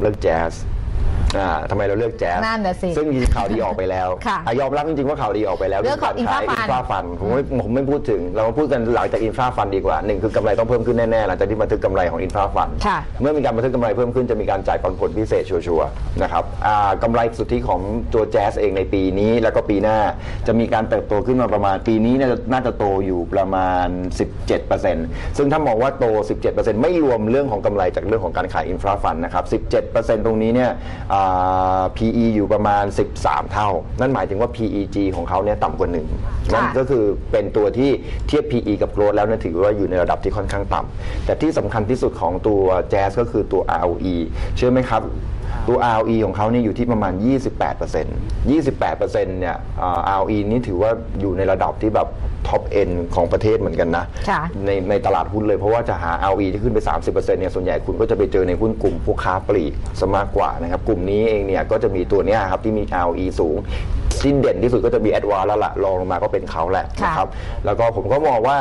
เลือกแจ๊ส อ่าทำไมเราเลือกแจ๊สนั่นน่ะสิซึ่งมีข่าวดีออกไปแล้วค่ะอ่ยอมรับจริงๆว่าข่าวดีออกไปแล้วเรื่องของการขาย Infra Fund อินฟราฟันผมไม่ผมไม่พูดถึง เรามาพูดกันหลังจากอินฟราฟันดีกว่าหนึ่งคือกำไรต้องเพิ่มขึ้นแน่ๆหลังจากที่บันทึกกำไรของอินฟราฟันค่ะ เมื่อมีการบันทึกกำไรเพิ่มขึ้นจะมีการจ่ายปันผลพิเศษชัวร์ๆนะครับอ่ากำไรสุทธิของตัวแจ๊สเองในปีนี้แล้วก็ปีหน้าจะมีการเติบโตขึ้นมาประมาณปีนี้เนยน่าจะโตอยู่ประมาณ 17%ซึ่งถ้ามองว่าโต 17%ไม่รวมเรื่องของกำไรจากเรื่องของการขายอินฟราฟันนะครับ 17%ตรงนี้เนี่ยอ่า PE อยู่ประมาณ 13 เท่า นั่นหมายถึงว่า PEG ของเขาเนี่ยต่ำกว่า1นั่นก็คือเป็นตัวที่เทียบ PE กับโกลดแล้วเนี่ยถือว่าอยู่ในระดับที่ค่อนข้างต่ำแต่ที่สำคัญที่สุดของตัวแจ๊สก็คือตัว ROE เชื่อไหมครับ ตัว ROE ของเขาเนี่ยอยู่ที่ประมาณ 28% 28%เนี่ยอ่า ROE นี่ถือว่าอยู่ในระดับที่แบบท็อปเอ็นของประเทศเหมือนกันนะ ค่ะ ในในตลาดหุ้นเลยเพราะว่าจะหา ROE ที่ขึ้นไป 30%เนี่ยส่วนใหญ่คุณก็จะไปเจอในหุ้นกลุ่มพวกค้าปลีกซะมากกว่านะครับ กลุ่มนี้เองเนี่ยก็จะมีตัวเนี้ยครับที่มี ROE สูง ที่เด่นที่สุดก็จะมี a d v a n c e แล้วละรองลงมาก็เป็นเขาแหละค่ะนะครับแล้วก็ผมก็มองว่า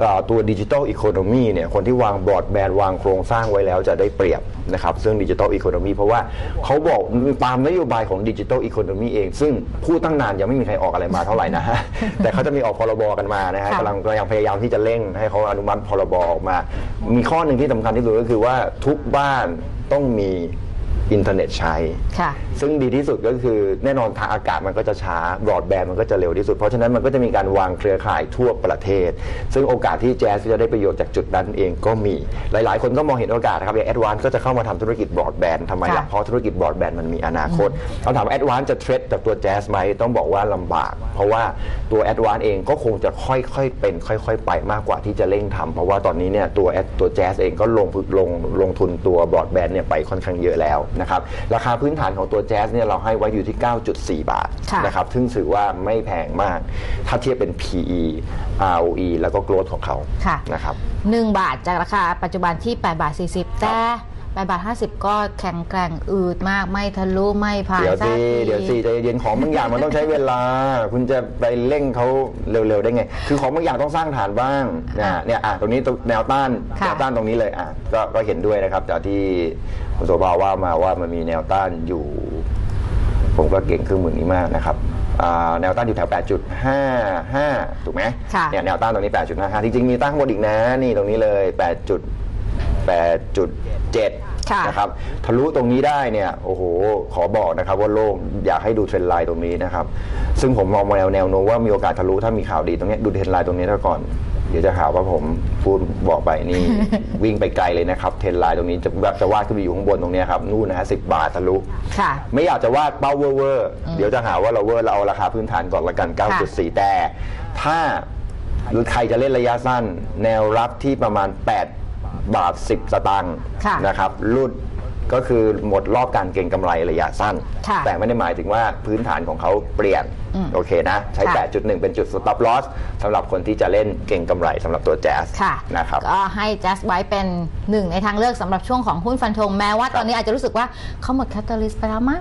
เอ่อตัวดิจิทัลอีโคโนมีเนี่ยคนที่วางบรอดแบนด์วางโครงสร้างไว้แล้วจะได้เปรียบนะครับซึ่งดิจิทัลอีโคโนมีเพราะว่าเขาบอกตามนโยบายของดิจิทัลอีโคโนมีเอง ซึ่งพูดตั้งนานยังไม่มีใครออกอะไรมาเท่าไหร่นะฮะแต่เขาจะมีออกพรบกันมานะฮะค่ะกำลังกำลังพยายามที่จะเร่งให้เขาอนุมัติพรบออกมา มีข้อหนึ่งที่สำคัญที่สุดก็คือว่าทุกบ้านต้องมี อินเทอร์เน็ตใช้ ค่ะ ซึ่งดีที่สุดก็คือแน่นอนทางอากาศมันก็จะช้าบรอดแบนด์มันก็จะเร็วที่สุด เพราะฉะนั้นมันก็จะมีการวางเครือข่ายทั่วประเทศ ซึ่งโอกาสที่แจ๊สจะได้ประโยชน์จากจุดนั้นเองก็มี หลายๆ คนก็มองเห็นโอกาสนะครับอย่างแอดวานก็จะเข้ามาทำธุรกิจบรอดแบนด์ทำไมล่ะค่ะ เพราะธุรกิจบรอดแบนด์มันมีอนาคตคำถามว่าแอดวานจะเทรดจากตัวแจ๊สไหมต้องบอกว่าลำบาก เพราะว่าตัวแอดวานเองก็คงจะค่อยๆเป็น ค่อยๆ ไปมากกว่าที่จะเร่งทำเพราะว่าตอนนี้เนี่ยตัว Ad- ตัวแจ๊สเองก็ลงลงลงทุนตัวบรอดแบนด์เนี่ยไปค่อนข้างเยอะแล้วนะครับราคาพื้นฐานของตัวแจ๊สเนี่ยเราให้ไว้อยู่ที่ 9.4 บาทค่ะนะครับซึ่งถือว่าไม่แพงมาก ถ้าเทียบเป็น PE ROE แล้วก็ growth ของเขาค่ะนะครับหนึ่งบาทจากราคาปัจจุบันที่8บาท40แต่ 8บาท50ก็แข็งแกร่งอืดมากไม่ทะลุไม่ผ่านเดี๋ยวสัสิกทีเดี๋ยวสิใจเย็นของบางอย่างมันต้องใช้เวลา คุณจะไปเร่งเขาเร็วๆได้ไง คือของบางอย่างต้องสร้างฐานบ้างนะเนี่ยอะตรงนี้ตรงแนวต้านค่ะ แนวต้านตรงนี้เลยอะก็ก็เห็นด้วยนะครับจากที่คุณโสภาว่ามาว่ามันมีแนวต้านอยู่ ผมก็เก่งเครื่องมือนี้มากนะครับอ่าแนวต้านอยู่แถว 8.55 ถูกไหมค่ะ เนี่ยแนวต้านตรงนี้ 8.55 จริงๆ มีตั้งข้างบนอีกนะ นี่ตรงนี้เลย 8. 8.7ค่ะนะครับ ทะลุตรงนี้ได้เนี่ย โอ้โห ขอบอกนะครับว่าโลกอยากให้ดูเทรนด์ไลน์ตรงนี้นะครับ ซึ่งผมมองแนวแนวโน้มว่ามีโอกาสทะลุถ้ามีข่าวดีตรงเนี้ยดูเทรนด์ไลน์ตรงนี้ถ้าก่อน เดี๋ยวจะหาว่าผมพูดบอกไปนี่ วิ่งไปไกลเลยนะครับ เทรนด์ไลน์ตรงนี้จะแบบจะวาดขึ้นไปอยู่ข้างบนตรงเนี้ยครับ นู่นนะฮะสิบาททะลุ ค่ะ ไม่อยากจะวาดเป้าเวอร์เวอร์เดี๋ยวจะหาว่าเราเวอร์เราเอาราคาพื้นฐานก่อนละกัน9.4 แต่ ถ้าหรือใครจะเล่นระยะสั้น แนวรับที่ประมาณ 8 บาท 10 สตางค์ค่ะนะครับรุดก็คือหมดรอบการเก็งกำไรระยะสั้น ค่ะแต่ไม่ได้หมายถึงว่าพื้นฐานของเขาเปลี่ยน อืมโอเคนะ ใช้ ค่ะ 8.1 เป็นจุด stop loss สำหรับคนที่จะเล่นเก็งกำไรสำหรับตัวแจ๊สค่ะนะครับ ก็ให้ just ไว้เป็นหนึ่งในทางเลือกสำหรับช่วงของหุ้นฟันธงแม้ว่าตอนนี้อาจจะรู้สึกว่าเขาหมดแคตตาลิสไปแล้วมั้ง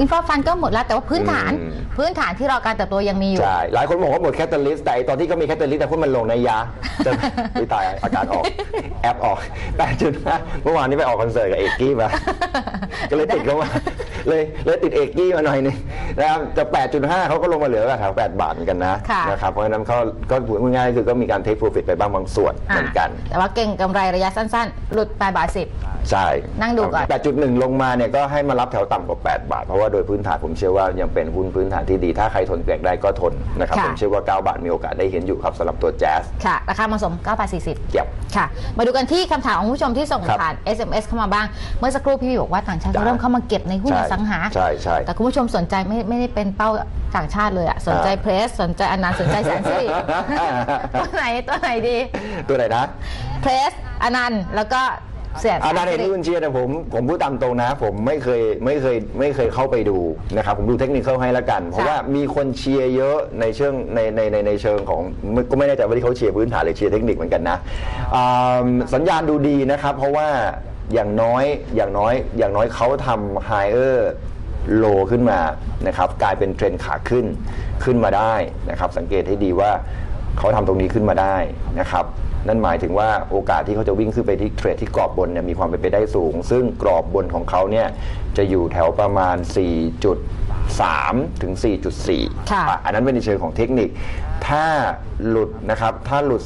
อินฟราฟันก็หมดแล้วแต่ว่าพื้นฐาน อืม พื้นฐานที่รอการเติบโตยังมีอยู่ ใช่ หลายคนบอกว่าหมดแคตตาลิสต์แต่ไอ้ตอนที่เขามีแคตตาลิสต์แต่หุ้นมันลงในยะจะไม่ตายอาการออก แอปออกแต่จุดนะเมื่อวานนี้ไปออกคอนเสิร์ตกับเอกกี้มา ก็เลยติดเข้ามาเลยเลยติดเอกกี้มาหน่อยนึงนะครับจะ8.5เขาก็ลงมาเหลือแถว8บาทเหมือนกันนะค่ะ นะครับเพราะฉะนั้นเขาก็พูดง่ายๆคือก็มีการเทคโปรฟิตไปบ้างบางส่วนเหมือนกันแต่ว่าเก่งกำไรระยะสั้นๆ หลุด8บาท10ใช่นั่งดูก่อน 8.1 ลงมาเนี่ยก็ให้มารับแถวต่ำกว่า 8 บาท เพราะว่าโดยพื้นฐานผมเชื่อว่ายังเป็นหุ้นพื้นฐานที่ดี ถ้าใครทนเปียกได้ก็ทนนะครับค่ะผมเชื่อว่า 9 บาทมีโอกาสได้เห็นอยู่ครับสำหรับตัวแจ๊สค่ะราคาเหมาะสม9บาท40เก็บค่ะ มาดูกันที่คำถามของผู้ชมที่ส่งครับผ่าน SMS เข้ามาบ้าง เมื่อสักครู่พี่บอกว่าต่างชาติใช่เริ่มเข้ามาเก็บในหุ้นใช่อสังหาใช่ใช่แต่คุณผู้ชมสนใจไม่ไม่ได้เป็นเป้าต่างชาติเลยอะสนใจอ่าเพรสสนใจอนันต์สนใจแสนสิริตัวไหนตัวไหนดี ตัวไหนนะเพรสอนันต์แล้วก็ เสียอานาเห็นที่คุณเชียร์นะผมผมพูดตามตรงนะ ผมไม่เคยไม่เคยไม่เคยเข้าไปดูนะครับผมดูเทคนิคเข้าให้แล้วกัน เพราะว่ามีคนเชียร์เยอะในเชิงในในในในเชิงของก็ไม่แน่ใจว่าที่เขาเชียร์พื้นฐานหรือเชียร์เทคนิคเหมือนกันนะอ่าสัญญาณดูดีนะครับ เพราะว่าอย่างน้อยอย่างน้อยอย่างน้อยเขาทำไฮเออร์โลขึ้นมานะครับกลายเป็นเทรนด์ขาขึ้นขึ้นมาได้นะครับ สังเกตให้ดีว่าเขาทำตรงนี้ขึ้นมาได้นะครับ นั่นหมายถึงว่าโอกาสที่เขาจะวิ่งขึ้นไปที่เทรดที่กรอบบนเนี่ยมีความเป็นไปได้สูง ซึ่งกรอบบนของเขาเนี่ยจะอยู่แถวประมาณ 4.3 ถึง 4.4ค่ะอะอันนั้นเป็นในเชิงของเทคนิค ถ้าหลุดนะครับถ้าหลุด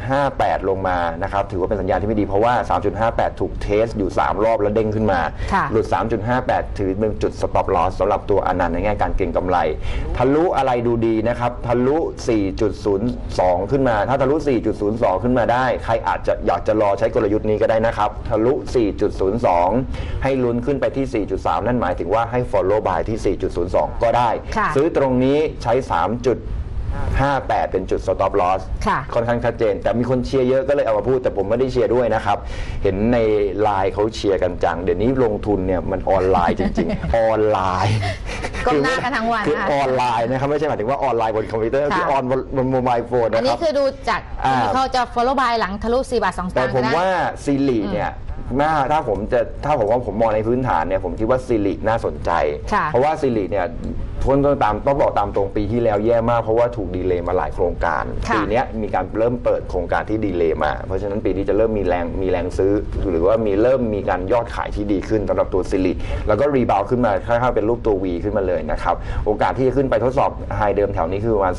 3.58 ลงมานะครับถือว่าเป็นสัญญาณที่ไม่ดีเพราะว่า 3.58 ถูกเทสอยู่ 3 รอบแล้วเด้งขึ้นมาค่ะหลุด 3.58 ถือเป็นจุด stop loss สำหรับตัวอนันต์ในแง่การเก็งกำไร ทะลุอะไรดูดีนะครับทะลุ 4.02 ขึ้นมา ถ้าทะลุ 4.02 ขึ้นมาได้ ใครอาจจะอยากจะรอใช้กลยุทธ์นี้ก็ได้นะครับทะลุ 4.02 ให้ลุ้นขึ้นไปที่ 4.3 นั่นหมายถึงว่าให้ follow by ที่ 4.02 ก็ได้ค่ะซื้อตรงนี้ใช้ 3 จุด 58 เป็นจุด stop loss ค่ะค่อนข้างชัดเจน แต่มีคนเชียร์เยอะก็เลยเอามาพูด แต่ผมไม่ได้เชียร์ด้วยนะครับ เห็นในไลน์เขาเชียร์กันจัง เดี๋ยวนี้ลงทุนเนี่ยมันออนไลน์จริง ๆ ออนไลน์ก้มหน้ากันทั้งวันคือนะคะออนไลน์นะครับ ไม่ใช่หมายถึงว่าออนไลน์บนคอมพิวเตอร์ค่ะคือออนบนบนโมบายโฟนอันนะคนี้รับคือดูจากอ่าเขาจะ follow by หลังทะลุ4บาท2สแต่ตางค์ผมนะว่าซีรีเนี่ยน่าถ้าผมจะถ้าผมว่าผมมองในพื้นฐานเนี่ยผมคิดว่าซีรีน่าสนใจค่ะเพราะว่าซีรีเนี่ย ทนตามต้องบอกตามตรงปีที่แล้วแย่มากเพราะว่าถูกดีเลย์มาหลายโครงการ ค่ะปีเนี้ยมีการเริ่มเปิดโครงการที่ดีเลย์มา เพราะฉะนั้นปีนี้จะเริ่มมีแรงมีแรงซื้อ หรือว่ามีเริ่มมีการยอดขายที่ดีขึ้นสำหรับตัวซีรีแล้วก็รีบาวขึ้นมาค่อยๆเป็นรูปตัว V ขึ้นมาเลยนะครับโอกาสที่จะขึ้นไปทดสอบไฮเดิมแถวนี้คือประมาณ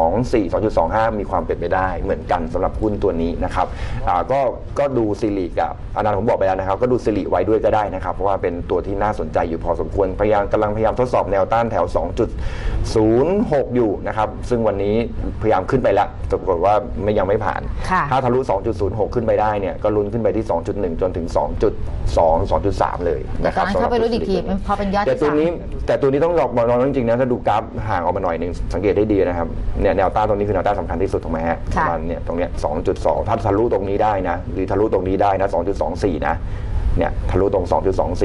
2.24 2.25 มีความเป็นไปได้เหมือนกันสำหรับหุ้นตัวนี้นะครับอ่าก็ก็ดูซีรีกับอนันต์ผมบอกไปแล้วนะครับ ก็ดูซีรีไว้ด้วยก็ได้นะครับเพราะว่าเป็นตัวที่น่าสนใจอยู่พอสมควรพยายามกำลังพยายามทดสอบแนวต้านแถว2.06 อยู่นะครับซึ่งวันนี้พยายามขึ้นไปแล้วปรากฏว่าไม่ยังไม่ผ่าน ค่ะ ถ้าทะลุ 2.06 ขึ้นไปได้เนี่ยก็ลุ้นขึ้นไปที่ 2.1 จนถึง 2.2 2.3 เลยแต่นะคตอรันบนั้นเข้าไปรู้อีกทีสำหรับตัวมันพอเป็นยอดแต่ที่ตัวสาม นี้แต่ตัวนี้ต้องบอกบอกน้องจริงๆนะถ้าดูกราฟห่างออกมาหน่อยหนึ่งสังเกตได้ดีนะครับเนี่ยแนวต้านตรงนี้คือแนวต้านสำคัญที่สุดถูกไหมฮะปค่ะ ระมาณเนี่ยตรงเนี้ย2.2 ถ้าทะลุตรงนี้ได้นะหรือทะลุตรงนี้ได้นะ 2.24 นะ เนี่ยทะลุตรง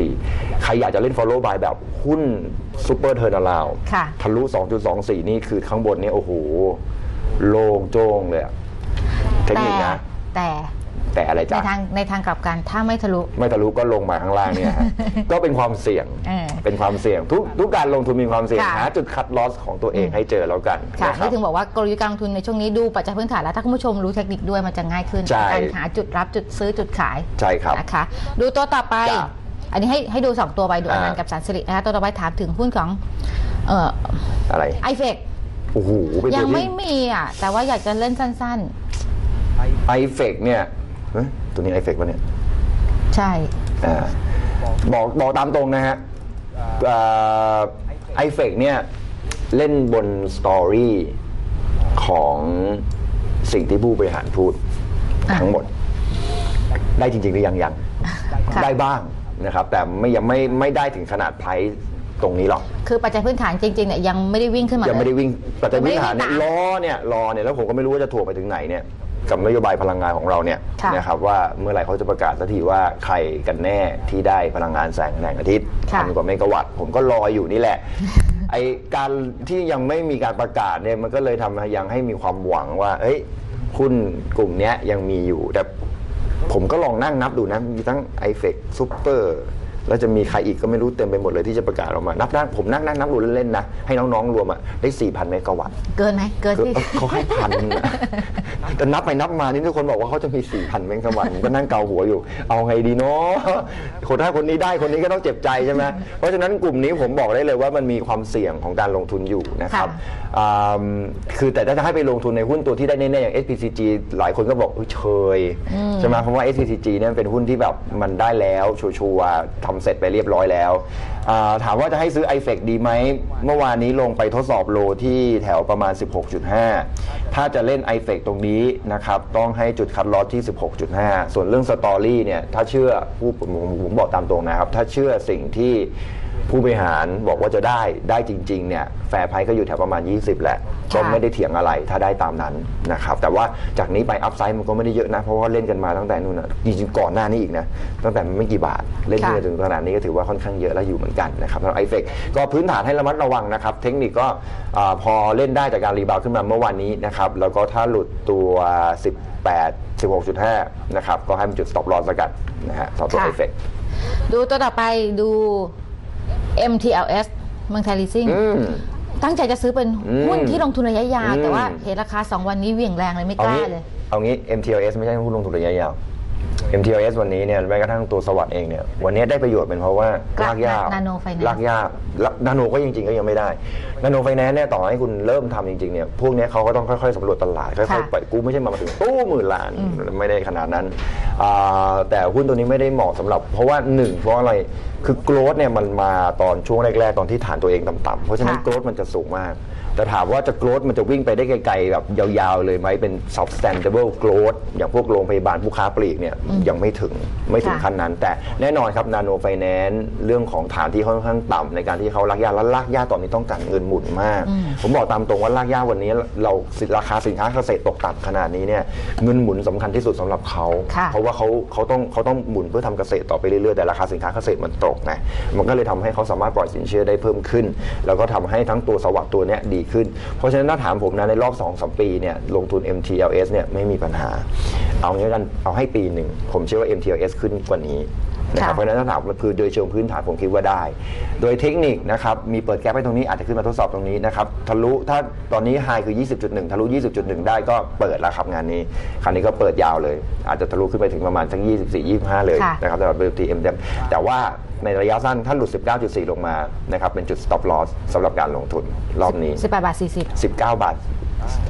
2.24 ใครอยากจะเล่น follow by แบบหุ้นซูเปอร์เทอร์นาลาวค่ะ ทะลุ 2.24 นี่คือข้างบนเนี่ยโอ้โห โล่งโจ้งเลยอะเทคแต่นิคนะ แต่ แต่อะไรในจ๊ะทางในทางกลับกันถ้าไม่ทะลุ ไม่ทะลุก็ลงมาข้างล่างเนี่ยฮะก็เป็นความเสี่ยงเออเป็นความเสี่ยงทุกทุกการลงทุนมีความเสี่ยงค่ะหาจุดคัดลอสของตัวเองให้เจอแล้วกันค่ะนะครันี่บถึงบอกว่ากลยุทธ์การลงทุนในช่วงนี้ดูปัจจัยพื้นฐานแล้วถ้าคุณผู้ชมรู้เทคนิคด้วยมันจะง่ายขึ้นใช่การหาจุดรับจุดซื้อจุดขายใช่ครับนะคะดูตัวต่อไปจ้ะอันนี้ให้ให้ดู 2 ตัวไปดูออ่านันต์กับสารสิรินะคะตัวต่อไปถามถึงหุ้นของเอ่ออะไรไอเฟกโอ้โหเป็นยัตังวไม่ที่มีอะแต่ว่าอยากจะเล่นสั้นไอเฟกเนี่ย เฮ้ยตัวนี้ไอเฟกปะเนี่ยๆใช่ อ่าบอกบอกตามตรงนะฮะไอเฟกเนี่ย เล่นบนสตอรี่ของสิ่งที่ผู้บริหารพูดอะทั้งหมด ได้จริง ๆ หรือยังยังค่ะได้บ้างนะครับ แต่ไม่ยังไม่ไม่ได้ถึงขนาดไพรส์ตรงนี้หรอก คือปัจจัยพื้นฐานจริงๆเนี่ยยังไม่ได้วิ่งขึ้นมายังไม่ได้เลยวิ่งปัจจัยพื้นฐานเนี่ยยังไม่ได้วิ่งตามล้อเนี่ยรอเนี่ยแล้วผมก็ไม่รู้ว่าจะถ่วงไปถึงไหนเนี่ย กับนโยบายพลังงานของเราเนี่ยค่ะ นะครับว่าเมื่อไหร่เขาจะประกาศสักทีว่าใครกันแน่ที่ได้พลังงานแสงแสงอาทิตย์ค่ะ พันกว่าเมกะวัตต์ผมก็รออยู่นี่แหละ ไอการที่ยังไม่มีการประกาศเนี่ยมันก็เลยทำให้ยังให้มีความหวังว่าเอ้ยหุ้นกลุ่มเนี้ยยังมีอยู่แต่ผมก็ลองนั่งนับดูนะมีทั้ง i f e c Super แล้วจะมีใครอีกก็ไม่รู้เต็มไปหมดเลยที่จะประกาศออกมา นับนั่งผมนั่งนั่งนับดูเล่นๆนะ ให้น้องๆรวมอะได้ 4,000เมกะวัตต์เกินไหมเกินคือที่เอ้าเขาให้พันนะแต่นับไปนับมานี่ทุกคนบอกว่าเขาจะมี 4,000เมกะวัตต์ผมก็นั่งเกาหัวอยู่ เอาไงดีเนาะคนถ้าคนนี้ได้คนนี้ก็ต้องเจ็บใจใช่ไหมเพราะฉะนั้นกลุ่มนี้ผมบอกได้เลยว่ามันมีความเสี่ยงของการลงทุนอยู่นะครับอ่าคือแต่ถ้าจะให้ไปลงทุนในหุ้นตัวที่ได้แน่ๆอย่าง SPCG หลายคนก็บอกเอ้ยเชยใช่ไหมเพราะว่า SPCG เนี่ยเป็นหุ้นที่แบบมันได้แล้วชัวร์ๆทำเสร็จไปเรียบร้อยแล้ว ถามว่าจะให้ซื้อ i f e c ดีไหม เมื่อวานนี้ลงไปทดสอบโลที่แถวประมาณ 16.5 ถ้าจะเล่น i f e c ตรงนี้นะครับ ต้องให้จุดคัดลอสที่ 16.5 ส่วนเรื่องสตอรี่เนี่ย ถ้าเชื่อผู้ผมบอกตามตรงนะครับ ถ้าเชื่อสิ่งที่ ผู้บริหารบอกว่าจะได้ได้จริงๆเนี่ยแฟร์ไพรส์ก็อยู่แถวประมาณ 20 แหละ ก็ไม่ได้เถียงอะไรถ้าได้ตามนั้นนะครับแต่ว่าจากนี้ไปอัพไซด์มันก็ไม่ได้เยอะนะ เพราะว่าเล่นกันมาตั้งแต่นู่นนะจริงๆก่อนหน้านี้อีกนะ ตั้งแต่ไม่กี่บาทเล่นขึ้นมาถึงขนาดนี้ก็ถือว่าค่อนข้างเยอะแล้วอยู่เหมือนกันนะครับสำหรับไอเฟกก็พื้นฐานให้ระมัดระวังนะครับ เทคนิคก็อ่าพอเล่นได้จากการรีบาวด์ขึ้นมาเมื่อวานนี้นะครับแล้วก็ถ้าหลุดตัว 18 16.5นะครับก็ให้มันจุด stop loss แล้วกันนะฮะสำหรับตัวค่ะไอเฟกดูตัวต่อไปดู MTLS เมืองไทยลีซิ่งอืม ตั้งใจจะซื้อเป็นอืมหุ้นที่ลงทุนระยะยาว อืม แต่ว่าเห็นราคา 2 วันนี้เหวี่ยงแรงเลยไม่กเอาล้างี้เลย เอางี้ MTLS ไม่ใช่หุ้นลงทุนระยะยาว MTLS วันนี้เนี่ยแม้กระทั่งตัวสวัสด์เองเนี่ยวันนี้ได้ประโยชน์เป็นเพราะว่าลาลากกยาก Nano Finance ลากยากนาโนก็จริง ๆ ก็ยังไม่ได้นาโนไฟแนนซ์เนี่ยต่อให้คุณเริ่มทำจริงๆเนี่ยพวกเนี้ยเขาก็ต้องค่อยๆสำรวจตลาดค่อยค่ะๆปล่อยกู้ไม่ใช่มาถึงตู้หมื่นล้านไม่ได้ขนาดนั้นอ่าแต่หุ้นตัวนี้ไม่ได้เหมาะสำหรับ เพราะว่าหนึ่งเพราะอะไรคือโกรดเนี่ยมันมาตอนช่วงแรกๆตอนที่ฐานตัวเองต่ำๆเพราะฉะนั้นค่ะโกรดมันจะสูงมาก แต่ถามว่าจะโกรดมันจะวิ่งไปได้ไกลๆแบบยาวๆเลยไหมเป็น substantial growth อย่างพวกโรงพยาบาลผู้ค้าปลีกเนี่ยยังไม่ถึงไม่ถึงค่ะขั้นนั้น แต่แน่นอนครับนาโนไฟแนนซ์เรื่องของฐานที่ค่อนข้างต่ำในการที่เขาลากยาและลากยาตอนนี้ต้องการเงินหมุนมาก ผมบอกตามตรงว่าลากยาวันนี้เราราคาสินค้าเกษตรตกต่ำขนาดนี้เนี่ยเงินหมุนสำคัญที่สุดสำหรับเขาค่ะเพราะว่าเขาเขาต้องเขาต้องหมุนเพื่อทำเกษตรต่อไปเรื่อยๆแต่ราคาสินค้าเกษตรมันตกไงมันก็เลยทำให้เขาสามารถปล่อยสินเชื่อได้เพิ่มขึ้น แล้วก็ทำให้ทั้งตัวสวัสด์ตัวเนี้ยดีขึ้น เพราะฉะนั้นถ้าถามผมนะในรอบ2อสปีเนี่ยลงทุน MTLS เนี่ยไม่มีปัญหา เอางี้กันเอาให้ปีหนึ่งผมเชื่อว่า MTLS ขึ้นกว่านี้ นะครับค่ะเพราะฉะนั้นถ้าถามว่าคือโดยเชิงพื้นฐานผมคิดว่าได้ โดยเทคนิคนะครับมีเปิดแก๊ปให้ตรงนี้อาจจะขึ้นมาทดสอบตรงนี้นะครับทะลุถ้าตอนนี้ไฮคือ 20.1 ทะลุ 20.1 ได้ก็เปิดแล้วครับงานนี้ คราวนี้ก็เปิดยาวเลย อาจจะทะลุขึ้นไปถึงประมาณทั้ง 24 25 เลยค่ะนะครับสำหรับ WTM แต่ว่าในระยะสั้นถ้าหลุด 19.4 ลงมานะครับเป็นจุด stop loss สำหรับการลงทุนรอบนี้สิบแปดบาทสี่สิบ19 บาท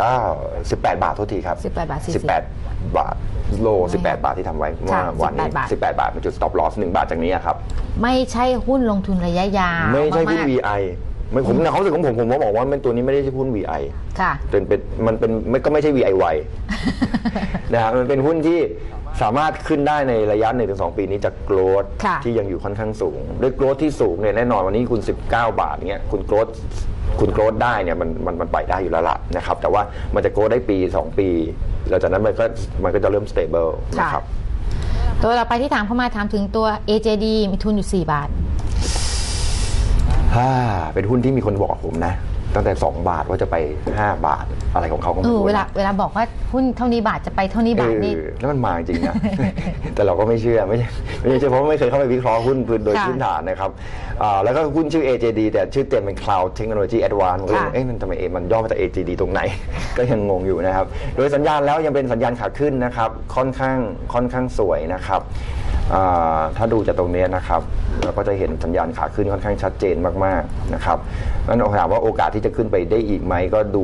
อ้าว18 บาทโทษทีครับ 18 บาท40 18 บาทโล 18 บาทที่ทำไว้เมื่อค่ะวันนี้18บาท18 บาทเป็นจุด stop loss 1บาทจากนี้อะครับ ไม่ใช่หุ้นลงทุนระยะยาวไม่ใช่หุ้นากๆ VI ไม่ผมในความรู้สึกของผมผมก็บอกว่ามันตัวนี้ไม่ได้ใช่หุ้น VI ค่ะเป็นเป็นมันเป็นไม่ก็ไม่ใช่ VIY นะครับมันเป็นหุ้นที่สามารถขึ้นได้ในระยะ1-2ปีนี้จากโกรดค่ะที่ยังอยู่ค่อนข้างสูง ด้วยโกรดที่สูงเนี่ยแน่นอนวันนี้คุณ 19 บาทเงี้ยคุณโกรด คุณโกรดได้เนี่ยมันมันมันไปได้อยู่แล้วล่ะนะครับ แต่ว่ามันจะโกรดได้ปี 2 ปีแล้วจากนั้นมันก็มันก็จะเริ่ม stable ค่ะนะครับ ตัวเราไปที่ถามเข้ามาถามถึงตัว AJD มีทุนอยู่ 4 บาทฮ่าเป็นหุ้นที่มีคนบอกผมนะ ตั้งแต่ 2 บาทว่าจะไป 5 บาทอะไรของเขาก็เอไม่อรู้เวลานะเวลาบอกว่าหุ้นเท่านี้บาทจะไปเท่านี้บาทนี่ เออแล้วมันมาจริงนะ แต่เราก็ไม่เชื่อไม่ใช่ไม่ใช่เพราะว่าไม่เคยเข้าไปวิเคราะห์หุ้นพื้นโดยค่ะพื้นฐานนะครับอ่าแล้วก็หุ้นชื่อ AJD แต่ชื่อเต็มเป็น Cloud Technology Advance ผมก็เลยงงค่ะ เอ๊ะมันทำไม A มันย่อมาจาก AJD ตรงไหน ก็ยังงงอยู่นะครับ โดยสัญญาณแล้วยังเป็นสัญญาณขาขึ้นนะครับ ค่อนข้างค่อนข้างสวยนะครับอ่า ถ้าดูจากตรงนี้นะครับเราก็จะเห็นสัญญาณขาขึ้นค่อนข้างชัดเจนมากๆนะครับนั้นถามว่าโอกาสที่จะขึ้นไปได้อีกไหมก็ดู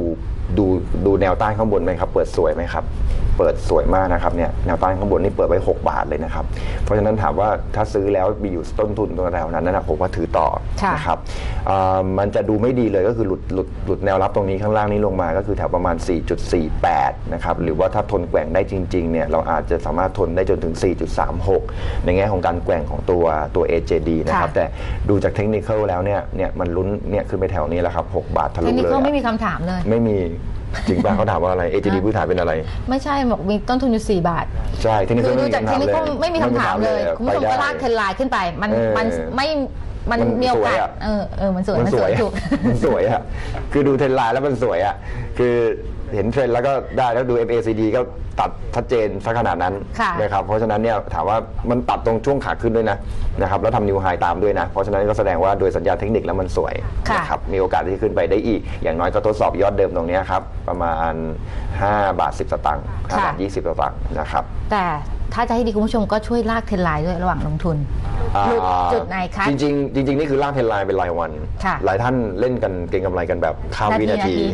ดูดูแนวต้านข้างบนไหมครับ เปิดสวยไหมครับ เปิดสวยมากนะครับเนี่ยแนวต้านข้างบนนี่เปิดไว้ 6 บาทเลยนะครับ เพราะฉะนั้นถามว่าถ้าซื้อแล้วมีอยู่ต้นทุนตรงแถวนั้นนะผมว่าถือต่อค่ะนะครับอ่ามันจะดูไม่ดีเลยก็คือหลุดหลุดหลุดแนวรับตรงนี้ข้างล่างนี้ลงมา ก็คือแถวประมาณ 4.48 นะครับ หรือว่าถ้าทนแกว่งได้จริงๆเนี่ยเราอาจจะสามารถทนได้จนถึง 4.36 ในแง่ของการแกว่งของตัวตัว AJD นะครับค่ะแต่ดูจากเทคนิคแล้วเนี่ยเนี่ยมันลุ้นเนี่ยขึ้นไปแถวนี้แล้วครับ 6 บาททะเทลุคนิเลยคอะไม่มีคำถามเลย ไม่มี จริงป่ะเขาถามว่าอะไร AJD พื้นฐานเป็นอะไร ไม่ใช่บอกมีต้นทุนอยู่ 4 บาท ใช่เทคนิคคือไม่ดูมีจากคำเทถาคมนิเลยคไม่มีคำถามเลยอะคุณผู้ชมไปก็ได้ลากเทรนไลน์ขึ้นไป มันเออมันไม่มันมันมีโอกาสสวยอะเออเออมันสวยมันสวยอะถูกมันสวยอะคือดูเทรนไลน์แล้วมันสวยอะคือ เห็นเทรนด์แล้วก็ได้แล้วดู MACD ก็ตัดชัดเจนสักขนาดนั้นค่ะนะครับเพราะฉะนั้นเนี่ยถามว่ามันตัดตรงช่วงขาขึ้นด้วยนะนะครับแล้วทำนิวไฮตามด้วยนะ เพราะฉะนั้นก็แสดงว่าโดยสัญญาณเทคนิคแล้วมันสวยค่ะ นะครับมีโอกาสที่จะขึ้นไปได้อีก อย่างน้อยก็ทดสอบยอดเดิมตรงเนี้ยครับประมาณ 5 บาท 10 สตางค์5บาท 20 สตางค์นะครับ แต่ ถ้าจะให้ดีคุณผู้ชมก็ช่วยลากเทรนไลน์ด้วยระหว่างลงทุน หลุดจุดไหนคะจริงๆจริง ๆ นี่คือลากเทรนไลน์เป็นรายวัน ค่ะหลายท่านเล่นกันเก็งกำไรกันแบบข้ามนาทีวินาที นาที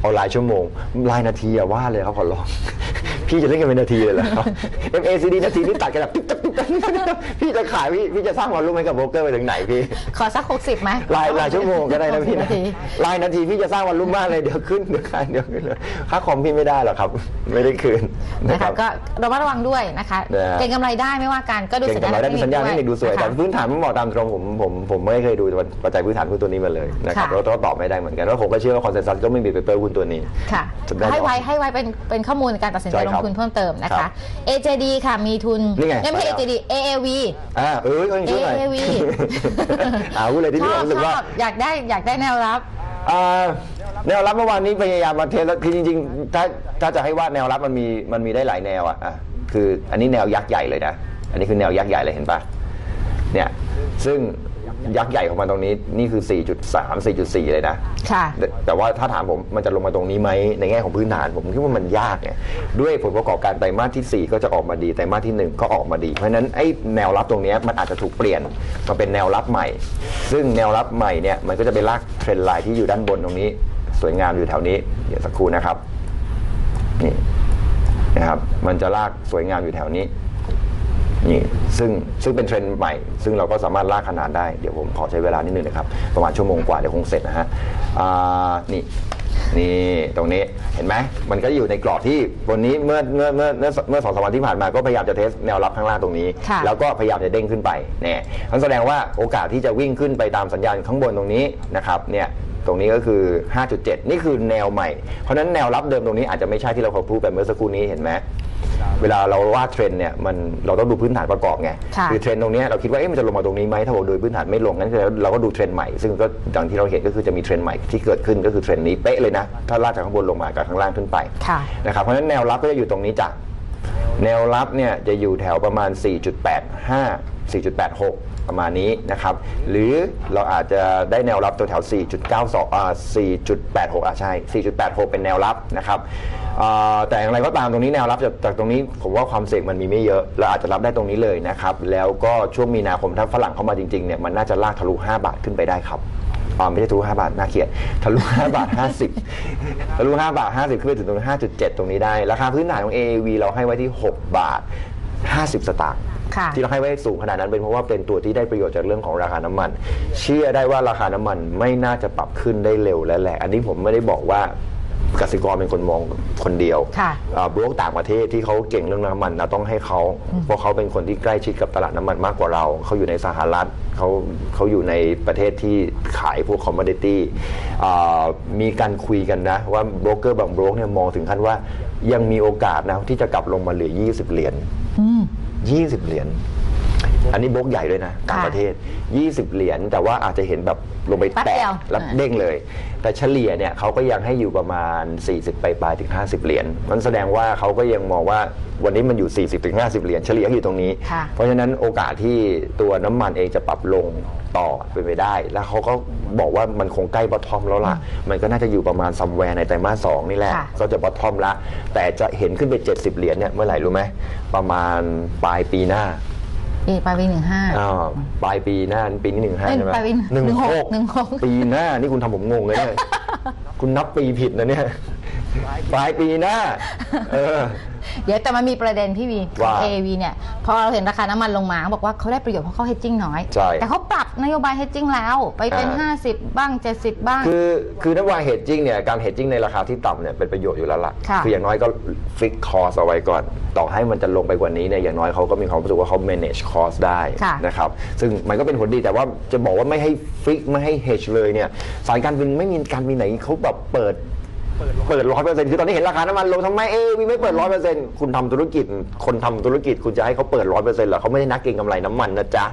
เอารายชั่วโมงรายนาทีอะว่าเลยครับขอร้อง พี่จะเล่นกันเป็นนาทีเลยเหรอ MACD นาทีนี่ตัดกันแบบติ๊กตักติ๊กตักติ๊กตัก พี่จะขายพี่พี่จะสร้างวอลลุ่มให้กับโบรกเกอร์ไปถึงไหนพี่ ขอสัก 60ไหมรายรายชั่วโมงก็ได้นะพี่60นะนาทีรายนาทีพี่จะสร้างวันรุ่มมากเลยเดี๋ยวขึ้นเดี๋ยวขายเดี๋ยวขึ้นเลยค่าคอมพี่ไม่ได้หรอกครับ ไม่ได้คืนนะนะครัคะบก็ระมัดระวังด้วยนะคะนะฮะเก็งกำไรได้ไม่ว่ากันก็ดูเก่งสัญกำญาณไรได้เป็นสัญญาณเทคนิคดูสวยนะคะแต่พื้นฐานผมบอกตามตรงผมผมผมไม่เคยดูปัจจัยพื้นฐานหุ้นตัวนี้มาเลยนะครับค่ะแล้วก็ตอบไม่ได้เหมือนกันแล้วผมก็เชื่อว่าคอนเซนแซสก็ไม่มีเปเปอร์หุ้นตัวนี้ค่ะจะได้ให้ไว้ต่อให้ไว้เป็นเป็นข้อมูลในการตัดสินใจใช่ลครังบทุนเพิ่มเติมนะครัคะบ AJD ค่ะมีทุนนี่ไงไม่ใช่ไปแล้ว AJD AAV อ่าเออก็ยังช่วยหน่อย AAV อาหุ้นอะไรที่ชพี่อบรู้สึกชว่า อบอยากได้อยากได้แนวรับ อ่าแนวรับเมื่อวานนี้พยายามมาเทสแล้วคือจริงๆถ้าถ้าจะให้ว่าแนวรับมันมีมันมีได้หลายแนวอะอะคืออันนี้แนวยักษ์ใหญ่เลยนะ อันนี้คือแนวยักษ์ใหญ่เลยเห็นปะเนี่ยซึ่ง ยักษ์ใหญ่ของมันตรงนี้นี่คือ 4.3 4.4 เลยนะ ค่ะ แต่แต่ว่าถ้าถามผมมันจะลงมาตรงนี้ไหมในแง่ของพื้นฐานผมคิดว่ามันยากเนี่ยด้วยผลประกอบการไตรมาสที่ 4 ก็จะออกมาดีไตรมาสที่ 1 ก็ออกมาดี เพราะฉะนั้นไอ้แนวรับตรงเนี้ยมันอาจจะถูกเปลี่ยนมาเป็นแนวรับใหม่ ซึ่งแนวรับใหม่เนี่ยมันก็จะไปลากเทรนด์ไลน์ที่อยู่ด้านบนตรงนี้ สวยงามอยู่แถวนี้เดี๋ยวสักครู่นะครับนี่นะครับมันจะลากสวยงามอยู่แถวนี้ นี่ซึ่งซึ่งเป็นเทรนด์ใหม่ ซึ่งเราก็สามารถลากขนาดได้ เดี๋ยวผมขอใช้เวลานิดนึงนะครับ ประมาณชั่วโมงกว่าเดี๋ยวคงเสร็จนะฮะอ่านี่นี่ตรงนี้เห็นไหมมันก็อยู่ในกรอบที่วันนี้เมื่อเมื่อเมื่อเมื่อเมื่อสองสามวันที่ผ่านมาก็พยายามจะเทสแนวรับข้างล่างตรงนี้ ค่ะ แล้วก็พยายามจะเด้งขึ้นไปเนี่ยนั่นแสดงว่าโอกาสที่จะวิ่งขึ้นไปตามสัญญาณข้างบนตรงนี้นะครับเนี่ยตรงนี้ก็คือ 5.7 นี่คือแนวใหม่ เพราะฉะนั้นแนวรับเดิมตรงนี้อาจจะไม่ใช่ที่เราเคยพูดไปเมื่อสักครู่นี้เห็นไหม เวลาเราวาดเทรนด์เนี่ยมันเราต้องดูพื้นฐานประกอบไงค่ะอเทรนด์ตรงเนี้ยเราคิดว่าเอ๊ะมันจะลงมาตรงนี้ไหมถ้าเราโดยพื้นฐานไม่ลงงั้นคือเราก็ดูเทรนด์ใหม่ซึ่งก็ดังที่เราเห็นก็คือจะมีเทรนด์ใหม่ที่เกิดขึ้นก็คือเทรนด์นี้เป๊ะเลยนะถ้าลากจากข้างบนลงมากับข้างล่างขึ้นไปค่ะ นะครับเพราะฉะนั้นแนวรับก็จะอยู่ตรงนี้จ้ะ แนวรับเนี่ยจะอยู่แถวประมาณ 4.85 4.86 ประมาณนี้นะครับ หรือเราอาจจะได้แนวรับตัวแถว 4.92อ่า4.86 อะใช่ 4.86 เป็นแนวรับนะครับแต่อย่างไรก็ตามตรงนี้แนวรับจากจากตรงนี้ผมว่าความเสี่ยงมันมีไม่เยอะ เราอาจจะรับได้ตรงนี้เลยนะครับ แล้วก็ช่วงมีนาคมถ้าฝรั่งเข้ามาจริงๆเนี่ยมันน่าจะลากทะลุ 5 บาทขึ้นไปได้ครับ อ๋อไม่ใช่ทะลุ5บาทน่าเกลียดทะลุ5บาท50ทะลุ5บาท50ขึ้นไปถึงตรง5.7 ตรงนี้ได้ ราคาพื้นฐานของ AAV เราให้ไว้ที่ 6 บาท 50 สตางค์ค่ะที่เราให้ไว้สูงขนาดนั้นเป็นเพราะว่าเป็นตัวที่ได้ประโยชน์จากเรื่องของราคาน้ำมัน เชื่อได้ว่าราคาน้ำมันไม่น่าจะปรับขึ้นได้เร็วและแรงอันนี้ผมไม่ได้บอกว่า กสิกรเป็นคนมองคนเดียวค่ะบล็อกต่างประเทศที่เขาเก่งเรื่องน้ำมันเราต้องให้เขาเพราะเขาเป็นคนที่ใกล้ชิดกับตลาดน้ำมันมากกว่าเรา เขาอยู่ในสหรัฐเขาเขาอยู่ในประเทศที่ขายพวกคอมมอดิตี้มีการคุยกันนะ ว่าโบรกเกอร์บางโบรกเนี่ยมองถึงขั้นว่ายังมีโอกาสนะที่จะกลับลงมาเหลือ 20 เหรียญ20 เหรียญ อันนี้โบกใหญ่ด้วยนะต่างค่ะประเทศ 20 เหรียญแต่ว่าอาจจะเห็นแบบลงไปแป๊บแตะเดียวแล้วเด้งเลย แต่เฉลี่ยเนี่ยเขาก็ยังให้อยู่ประมาณ 40ไปปลายๆถึง 50 เหรียญมันแสดงว่าเขาก็ยังมองว่าวันนี้มันอยู่ 40ถึง50 เหรียญเฉลี่ยอยู่ตรงนี้ค่ะเพราะฉะนั้นโอกาสที่ตัวน้ำมันเองจะปรับลงต่อเป็นไปได้ แล้วเขาก็บอกว่ามันคงใกล้บอททอมแล้วล่ะ มันก็น่าจะอยู่ประมาณซัมแวร์ในไตรมาสสองนี่แหละค่ะก็จะบอททอมละ แต่จะเห็นขึ้นไป 70 เหรียญเนี่ยเมื่อไหร่รู้ไหม ประมาณปลายปีหน้า ปีปลายปีหนึ่งห้า อ่าปลายปีหน้าปีนี้หนึ่งห้าเอ้ยใช่ไหมปลายปีหนึ่งหกหนึ่งหก ปีหน้านี่คุณทำผมงงเลยเนี่ย คุณนับปีผิดนะเนี่ย ปลายปีหน้า เออ เดี๋ยวแต่มันมีประเด็นพี่วีของว่า AAV เนี่ยพอเราเห็นราคาน้ำมันลงมาเขาบอกว่าเขาได้ประโยชน์เพราะเขา hedging น้อย ใช่แต่เขาปรับนโยบาย hedging แล้วไปเป็น อ่า 50 บ้าง 70 บ้าง คือคือนักวางเฮดจิ้งเนี่ยการเฮดจิ้งในราคาที่ต่ำเนี่ยเป็นประโยชน์อยู่แล้วล่ะค่ะออย่างน้อยก็ฟิกคอสเอาไว้ก่อน ต่อให้มันจะลงไปกว่านี้เนี่ยอย่างน้อยเขาก็มีความรู้สึกว่าเขา manage cost ได้ค่ะนะครับซึ่งมันก็เป็นผลดีแต่ว่าจะบอกว่าไม่ให้ฟิกไม่ให้ hedge เลยเนี่ยสายการบินไม่มีการบินไหนเขาแบบเปิด เปิดร้อยเปอร์เซ็นต์คือตอนนี้เห็นราคาน้ำมันลงทำไมเอวีไม่เปิดร้อยเปอร์เซ็นต์คุณทำธุรกิจ คนทำธุรกิจคุณจะให้เขาเปิดร้อยเปอร์เซ็นต์หรอเขาไม่ได้นักเก็งกำไรน้ำมันนะจ๊ะ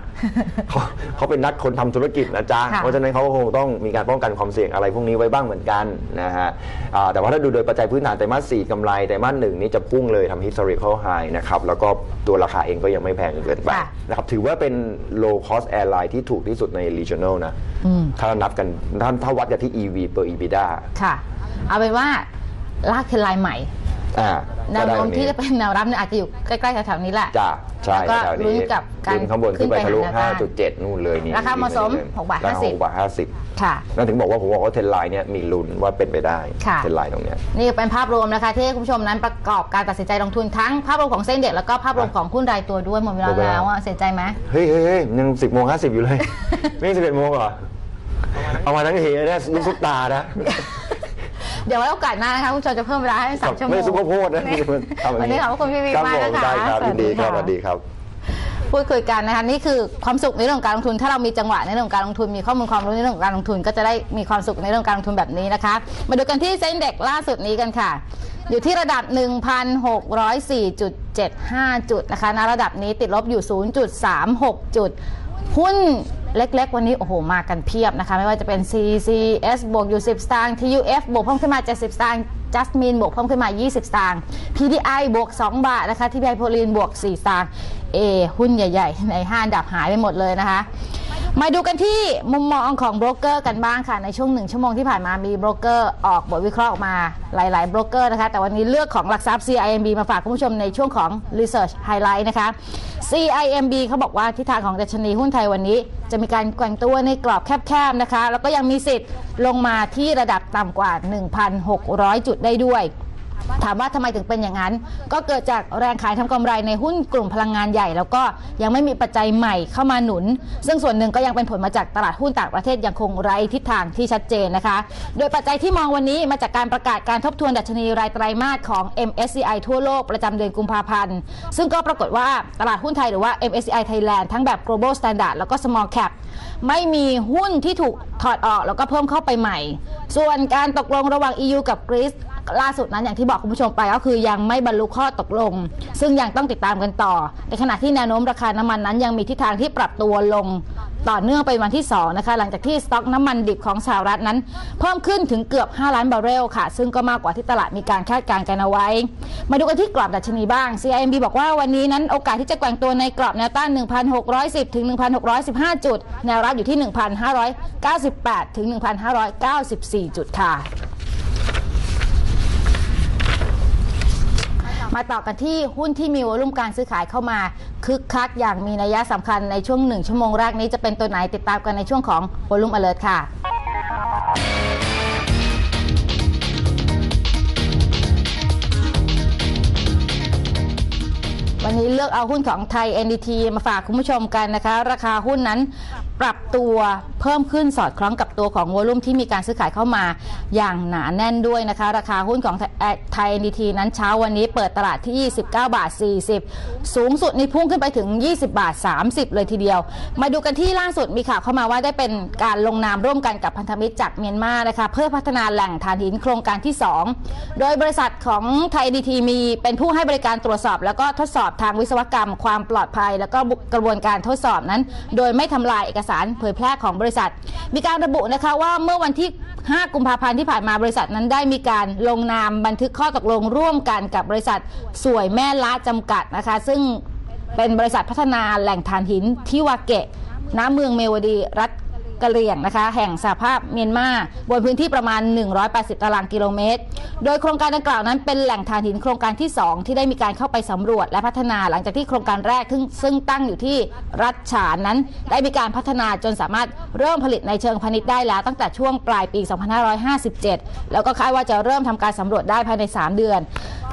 เขาเขาเป็นนักคนทำธุรกิจนะจ๊ะค่ะเพราะฉะนั้นเขาก็คงต้องมีการป้องกันความเสี่ยงอะไรพวกนี้ไว้บ้างเหมือนกันนะฮะอ่าแต่ว่าถ้าดูโดยปัจจัยพื้นฐานไตรมาสสี่กำไรไตรมาสหนึ่งนี่จะพุ่งเลยทำ historical high นะครับแล้วก็ตัวราคาเองก็ยังไม่แพงจนเกินไปค่ะนะครับถือว่าเป็น low cost airline ที่ถูกที่สุดใน regional นะอืมถ้านับกันถ้าถ้าวัดกันที่ EV per EBITDA ค่ะ เอาเป็นว่าลากเทรนไลน์ใหม่อ่าแนวก็ได้โน้มตรงที่จะเป็นแนวรับเนี่ยอาจจะอยู่ใกล้ๆแถวๆนี้แหละจ้าใช่แล้วก็แถวลุ้นนี้กับการลุ้นข้างบนขึ้นไปขึ้นไปทะลุหาแนวต้าน5.7นู่นเลยนี่ราคาเหมาะสมนี่หกบาทรคห้าสิบหกบาทห้าสิบค่ะ นั่นถึงบอกว่าผมบอกว่าเทรนไลน์เนี่ยมีลุ้นว่าเป็นไปได้ค่ะ เทรนไลน์ตรงเนี้ย นี่เป็นภาพรวมนะคะ ที่ให้คุณผู้ชมนั้นประกอบการตัดสินใจลงทุนทั้งภาพรวมของเส้นเด็กแล้วก็ภาพรวมของหุ้นรายตัวด้วยหมดเวลาหมดเวลา แล้วอะเสียใจไหมเฮ้ยเฮ้ยเฮ้ยยังสิบโมงห้าสิบอยู่เลยไม่สิบเอ็ดโมงเหรอ เอามาทั้งทีนะลูกซุปตานะ เดี๋ยวไว้โอกาสหน้านะคะคุณผู้ชมจะเพิ่มเวลาให้เป็นสามชั่วโมงไม่ซุปเปอร์โพดนะนี่ทำย่างวันนี้ขอบคุณพี่วิครับมากผมนะคะได้ครับยินดีครับสะวัสดีครับพูดคุยกันนะคะนี่คือความสุขในเรื่องของการลงทุน ถ้าเรามีจังหวะในเรื่องของการลงทุนมีข้อมูลความรู้ในเรื่องของการลงทุน ก็จะได้มีความสุขในเรื่องของการลงทุนแบบนี้นะคะมาดูกันที่เซ็นเด็กล่าสุดนี้กันค่ะ อยู่ที่ระดับ 1,604.75 จุดนะคะณระดับนี้ติดลบอยู่ 0.36 จุด หุ้น เล็กๆ วันนี้โอ้โหมากันเพียบนะคะ ไม่ว่าจะเป็น CCS บวกอยู่10สตางค์ TUF บวกเพิ่มขึ้นมา 70สตางค์ Justmin บวกเพิ่มขึ้นมา 20 สตางค์ PDI บวก 2 บาทนะคะ TPI โพลีนบวก 4 สตางค์ A หุ้นใหญ่ ๆ ในห้างดับหายไปหมดเลยนะคะ มาดูกันที่มุมมองของโบรกเกอร์กันบ้างค่ะ ในช่วงหนึ่งชั่วโมงที่ผ่านมามีโบรกเกอร์ออกบทวิเคราะห์ออกมาหลาย ๆ โบรกเกอร์นะคะ แต่วันนี้เลือกของหลักทรัพย์ CIMB มาฝากคุณผู้ชมในช่วงของ Research Highlight นะคะ CIMB เขาบอกว่าทิศทางของดัชนีหุ้นไทยวันนี้ จะมีการแกว่งตัวในกรอบแคบ ๆ นะคะ แล้วก็ยังมีสิทธิ์ลงมาที่ระดับต่ำกว่า 1,600 จุดได้ด้วย ถามว่าทำไมถึงเป็นอย่างนั้น ก็เกิดจากแรงขายทำกำไรในหุ้นกลุ่มพลังงานใหญ่ แล้วก็ยังไม่มีปัจจัยใหม่เข้ามาหนุน ซึ่งส่วนหนึ่งก็ยังเป็นผลมาจากตลาดหุ้นต่างประเทศยังคงไร้ทิศทางที่ชัดเจนนะคะ โดยปัจจัยที่มองวันนี้มาจากการประกาศการทบทวนดัชนีรายไตรมาสของ MSCI ทั่วโลกประจำเดือนกุมภาพันธ์ ซึ่งก็ปรากฏว่าตลาดหุ้นไทยหรือว่า MSCI Thailand ทั้งแบบ global standard แล้วก็ small cap ไม่มีหุ้นที่ถูกถอดออกแล้วก็เพิ่มเข้าไปใหม่ ส่วนการตกลงระหว่าง EU กับกรีซ ล่าสุดนั้นอย่างที่บอกคุณผู้ชมไปก็คือยังไม่บรรลุข้อตกลง ซึ่งยังต้องติดตามกันต่อ ในขณะที่แนวโน้มราคาน้ำมันนั้นยังมีทิศทางที่ปรับตัวลงต่อเนื่องไปวันที่ 2 นะคะ หลังจากที่สต็อกน้ำมันดิบของสหรัฐนั้น เพิ่มขึ้นถึงเกือบ 5 ล้านบาร์เรลค่ะ ซึ่งก็มากกว่าที่ตลาดมีการคาดการณ์กันเอาไว้ มาดูกันที่กรอบดัชนีบ้าง CIMB บอกว่าวันนี้นั้นโอกาสที่จะแกว่งตัวในกรอบแนวต้าน 1,610 ถึง 1,615 จุด แนวรับอยู่ที่ 1,598 ถึง 1,594 จุดค่ะ มาต่อกันที่หุ้นที่มีวอลุ่มการซื้อขายเข้ามา คึกคักอย่างมีนัยสำคัญในช่วงหนึ่งชั่วโมงแรกนี้จะเป็นตัวไหนติดตามกันในช่วงของวอลุ่ม alert ค่ะวันนี้เลือกเอาหุ้นของไทย NDT มาฝากคุณผู้ชมกันนะคะ ราคาหุ้นนั้น ปรับตัวเพิ่มขึ้นสอดคล้องกับตัวของวอลุ่มที่มีการซื้อขายเข้ามาอย่างหนาแน่นด้วยนะคะ ราคาหุ้นของไทย NDT นั้นเช้าวันนี้เปิดตลาดที่ 29 บาท 40 สูงสุดในพุ่งขึ้นไปถึง 20 บาท 30 เลยทีเดียว มาดูกันที่ล่าสุดมีข่าวเข้ามาว่าได้เป็นการลงนามร่วมกันกับพันธมิตรจากเมียนมานะคะเพื่อพัฒนาแหล่งถ่านหินโครงการที่ 2 โดยบริษัทของไทย NDT มีเป็นผู้ให้บริการตรวจสอบ แล้วก็ทดสอบทางวิศวกรรม ความปลอดภัย แล้วก็กระบวนการทดสอบนั้น โดยไม่ทำลายเอกสารเผยแพร่ของบริษัท มีการระบุนะคะว่าเมื่อวันที่ 5 กุมภาพันธ์ที่ผ่านมาบริษัทนั้นได้มีการลงนามบันทึกข้อตกลงร่วมกันกับบริษัทสวยแม่ละจำกัดนะคะ ซึ่งเป็นบริษัทพัฒนาแหล่งถ่านหินที่วาเกะน้ำเมืองเมวดีรัฐ กะเหรี่ยงนะคะ แห่งสหภาพเมียนมาบนพื้นที่ประมาณ 180 ตารางกิโลเมตร โดยโครงการดังกล่าวนั้นเป็นแหล่งถ่านหินโครงการที่ 2 ที่ได้มีการเข้าไปสำรวจและพัฒนาหลังจากที่โครงการแรกซึ่งซึ่งตั้งอยู่ที่รัฐฉานนั้น ได้มีการพัฒนาจนสามารถเริ่มผลิตในเชิงพาณิชย์ได้แล้ว ตั้งแต่ช่วงปลายปี 2557 แล้วก็คาดว่าจะเริ่มทำการสำรวจได้ภายใน 3 เดือน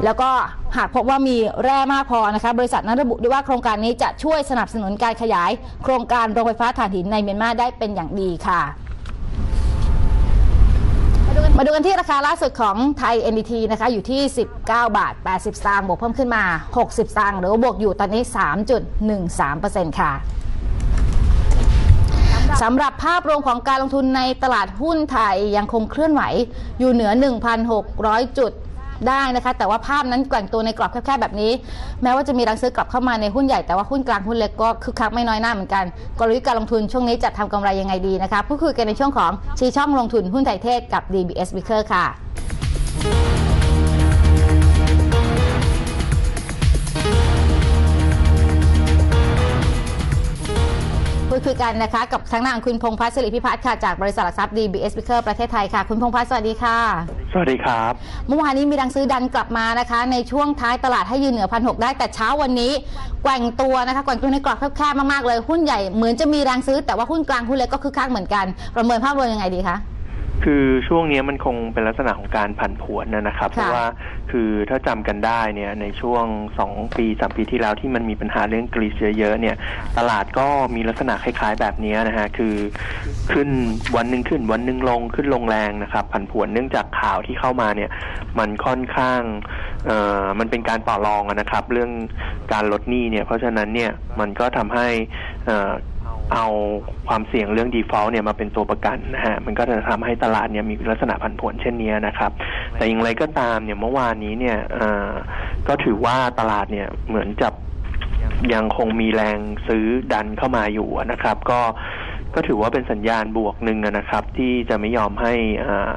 แล้วก็ หากพบว่ามีแร่มากพอนะคะบริษัทนั้นระบุด้วยว่าโครงการนี้จะช่วยสนับสนุนการขยาย โครงการโรงไฟฟ้าถ่านหินในเมียนมาได้เป็นอย่างดีค่ะมาดูกันที่ราคาล่าสุดของไทย NDT นะคะอยู่ที่ 19 บาท 80 สตางค์บวกเพิ่มขึ้นมา 60 สตางค์หรือว่าบวกอยู่ตอนนี้ 3.13%ค่ะสำหรับภาพรวมของการลงทุนในตลาดหุ้นไทยยังคงเคลื่อนไหวอยู่เหนือ 1,600 จุด ได้นะคะ แต่ว่าภาพนั้นแกว่งตัวในกรอบแคบๆแบบนี้ แม้ว่าจะมีแรงซื้อกลับเข้ามาในหุ้นใหญ่แต่ว่าหุ้นกลางหุ้นเล็กก็คึกคักไม่น้อยหน้าเหมือนกันกลยุทธ์การลงทุนช่วงนี้จะทำกำไรยังไงดีนะคะพูดคุยกันในช่วงของชี้ช่องลงทุนหุ้นไทยเทศกับ DBS b i c k e r ค่ะ พูดคุยกันนะคะกับทางด้านคุณพงษ์พัฒน์สิริพิพัฒน์ค่ะจากบริษัทหลักทรัพย์ DBS b i c k e r ประเทศไทยค่ะ คุณพงษ์พัฒน์สวัสดีค่ะ สวัสดีครับ เมื่อวานนี้มีแรงซื้อดันกลับมานะคะ ในช่วงท้ายตลาดให้ยืนเหนือพันหได้แต่เช้าวันนี้แกว่งตัวนะคะแกว่งตัวในกรอบแคบๆมากๆเลยหุ้นใหญ่เหมือนจะมีแรงซื้อแต่ว่าหุ้นกลางหุ้นเล็กก็คึกคักเหมือนกัน ประเมินภาพรวมยังไงดีคะ คือช่วงนี้มันคงเป็นลักษณะของการผันผวนนะนะครับ เพราะว่าคือถ้าจำกันได้เนี่ยในช่วงสองปีสามปีที่แล้วที่มันมีปัญหาเรื่องกรีซเยอะๆเนี่ย ตลาดก็มีลักษณะคล้ายๆแบบนี้นะฮะคือขึ้นวันหนึ่งขึ้นวันหนึ่งลงขึ้นลงแรงนะครับ ผันผวนเนื่องจากข่าวที่เข้ามาเนี่ย มันค่อนข้างเอ่อมันเป็นการต่อรองอะนะครับ เรื่องการลดหนี้เนี่ย เพราะฉะนั้นเนี่ยมันก็ทำให้เอ่อ เอาความเสี่ยงเรื่อง default เนี่ยมาเป็นตัวประกันนะฮะมันก็จะทำให้ตลาดเนี่ยมีลักษณะผันผวนเช่นนี้นะครับ แต่อย่างไรก็ตามเนี่ยเมื่อวานนี้เนี่ยอ่อก็ถือว่าตลาดเนี่ยเหมือนจะยังคงมีแรงซื้อดันเข้ามาอยู่นะครับ ก็ก็ถือว่าเป็นสัญญาณบวกหนึ่งนะครับ ที่จะไม่ยอมให้อ่า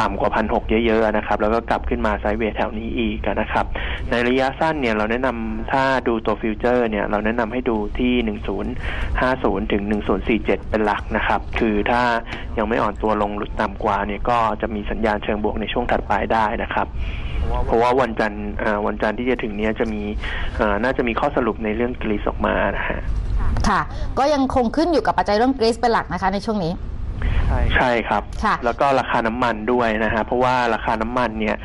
ต่ำกว่าพันหกเยอะๆนะครับ แล้วก็กลับขึ้นมาไซด์เวย์แถวนี้อีกนะครับ ในระยะสั้นเนี่ยเราแนะนำถ้าดูตัวฟิวเจอร์เนี่ยเราแนะนำให้ดูที่1050ถึง1047เจ็ดเป็นหลักนะครับ คือถ้ายังไม่อ่อนตัวลงหลุดต่ำกว่าเนี่ยก็จะมีสัญญาณเชิงบวกในช่วงถัดไปได้นะครับเพราะว่าวันจันทร์วันจันทร์ที่จะถึงนี้จะมีน่าจะมีข้อสรุปในเรื่องกรีซออกมานะฮะค่ะ ก็ยังคงขึ้นอยู่กับปัจจัยเรื่องกรีซเป็นหลักนะคะในช่วงนี้ ใช่ครับ ค่ะ แล้วก็ราคาน้ำมันด้วยนะฮะเพราะว่าราคาน้ำมันเนี่ย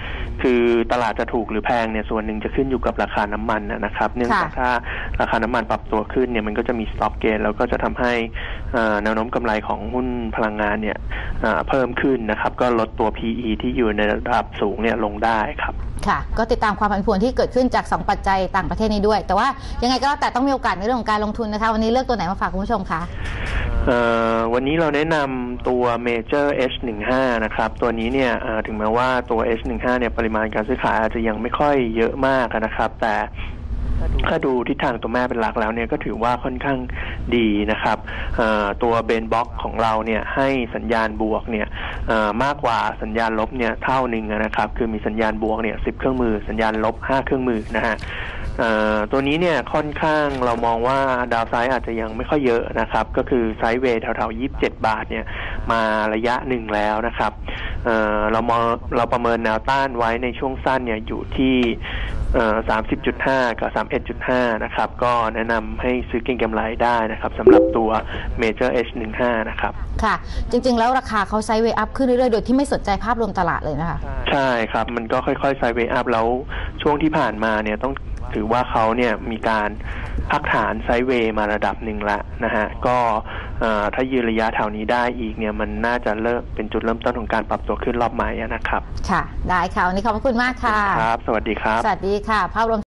คือตลาดจะถูกหรือแพงเนี่ยส่วนหนึ่งจะขึ้นอยู่กับราคาน้ำมันนะนะครับ เนื่องจากถ้าราคาน้ำมันปรับตัวขึ้นเนี่ยมันก็จะมีสต็อปเกนแล้วก็จะทำให้เอ่อแนวโน้มกำไรของหุ้นพลังงานเนี่ยเอ่อเพิ่มขึ้นนะครับ ก็ลดตัว PE ที่อยู่ในระดับสูงเนี่ยลงได้ครับค่ะก็ติดตามความผันผวนที่เกิดขึ้นจาก 2 ปัจจัยต่างประเทศนี้ด้วย แต่ว่ายังไงก็แล้วแต่ต้องมีโอกาสในเรื่องของการลงทุนนะคะ วันนี้เลือกตัวไหนมาฝากคุณผู้ชมคะเอ่อวันนี้เราแนะนำตัว Major H15 นะครับ ตัวนี้เนี่ยเอ่อถึงแม้ว่าตัว H15 เนี่ยปริมาณการซื้อขายอาจจะยังไม่ค่อยเยอะมากนะครับ แต่ถ้าดูทิศทางตัวแม่เป็นหลักแล้วเนี่ยก็ถือว่าค่อนข้างดีนะครับเอ่อตัวเบนบ็อกของเราเนี่ยให้สัญญาณบวกเนี่ยเอ่อมากกว่าสัญญาณลบเนี่ยเท่าหนึ่งนะครับ คือมีสัญญาณบวกเนี่ยสิบเครื่องมือ สัญญาณลบห้าเครื่องมือนะฮะเอ่อตัวนี้เนี่ยค่อนข้างเรามองว่าดาวไซด์อาจจะยังไม่ค่อยเยอะนะครับ ก็คือไซด์เวย์แถวๆ27บาทเนี่ยมาระยะหนึ่งแล้วนะครับ เอ่อเรามองเราประเมินแนวต้านไว้ในช่วงสั้นเนี่ยอยู่ที่เอ่อ30.5กับ31.5นะครับ ก็แนะนำให้ซื้อเก็งกำไรได้นะครับสำหรับตัว Major H15 นะครับ ค่ะ จริงๆ แล้วราคาเขาไซด์เวย์อัพขึ้นเรื่อยๆ โดยที่ไม่สนใจภาพรวมตลาดเลยนะคะ ใช่ครับ มันก็ค่อยๆไซด์เวย์อัพแล้วช่วงที่ผ่านมาเนี่ยต้องถือว่าเขาเนี่ยมีการ พักฐานไซด์เวย์มาระดับหนึ่งละนะฮะก็เอ่อถ้ายืนระยะแถวนี้ได้อีกเนี่ยมันน่าจะเริ่มเป็นจุดเริ่มต้นของการปรับตัวขึ้นรอบใหม่อะนะครับ ค่ะ ได้ค่ะ วันนี้ขอบพระคุณมากค่ะ ครับ สวัสดีครับ สวัสดีค่ะภาพรวม